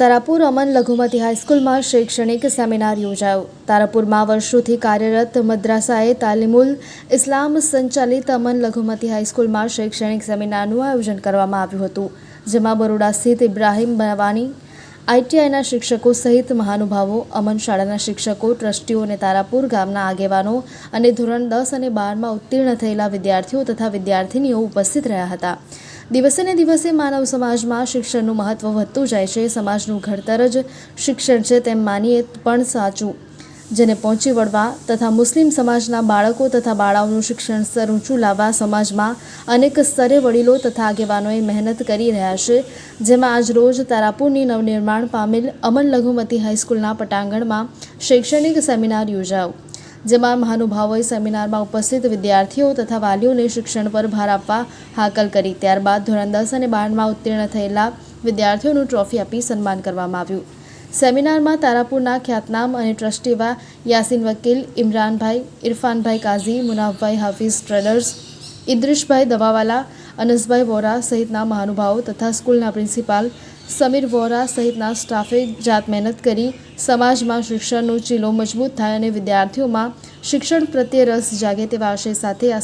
તારાપુર અમન લઘુમતી હાઈસ્કૂલમાં શૈક્ષણિક સેમિનાર યોજાયો. તારાપુરમાં વર્ષોથી કાર્યરત મદ્રાસાએ તાલીમુલ ઇસ્લામ સંચાલિત અમન લઘુમતી હાઈસ્કૂલમાં શૈક્ષણિક સેમિનારનું આયોજન કરવામાં આવ્યું હતું, જેમાં બરોડા સ્થિત ઇબ્રાહિમ બનવાની આઈટીઆઈના શિક્ષકો સહિત મહાનુભાવો, અમન શાળાના શિક્ષકો, ટ્રસ્ટીઓ અને તારાપુર ગામના આગેવાનો અને ધોરણ દસ અને બારમાં ઉત્તીર્ણ થયેલા વિદ્યાર્થીઓ તથા વિદ્યાર્થિનીઓ ઉપસ્થિત રહ્યા હતા. દિવસે ને દિવસે માનવ સમાજમાં શિક્ષણનું મહત્ત્વ વધતું જાય છે. સમાજનું ઘડતર જ શિક્ષણ છે તેમ માનીએ પણ સાચું. જેને પહોંચી વળવા તથા મુસ્લિમ સમાજના બાળકો તથા બાળાઓનું શિક્ષણ સ્તર ઊંચું લાવવા સમાજમાં અનેક સ્તરે વડીલો તથા આગેવાનોએ મહેનત કરી રહ્યા છે. જેમાં આજ રોજ તારાપુરની નવનિર્માણ પામેલ અમન લઘુમતી હાઈસ્કૂલના પટાંગણમાં શૈક્ષણિક સેમિનાર યોજાયો. જેમાં મહાનુભાવોએ સેમિનારમાં ઉપસ્થિત વિદ્યાર્થીઓ તથા વાલીઓને શિક્ષણ પર ભાર આપવા હાકલ કરી. ત્યારબાદ ધોરણ દસ અને બારમાં ઉત્તીર્ણ થયેલા વિદ્યાર્થીઓનું ટ્રોફી આપી સન્માન કરવામાં આવ્યું. સેમિનારમાં તારાપુરના ખ્યાતનામ અને ટ્રસ્ટી એવા યાસીન વકીલ ઇમરાનભાઈ, ઇરફાનભાઈ કાઝી, મુનાફભાઈ હાફિઝ ટ્રેડર્સ, ઇદ્રિશભાઈ દવાવાલા અનસભાઈ વોરા સહિતના મહાનુભાવો તથા સ્કૂલના પ્રિન્સિપાલ સમીર વોરા સહિતના સ્ટાફે જાત મહેનત કરી સમાજમાં શિક્ષણનો ચીલો મજબૂત થાય અને વિદ્યાર્થીઓમાં શિક્ષણ પ્રત્યે રસ જાગે તેવા આશય સાથે આ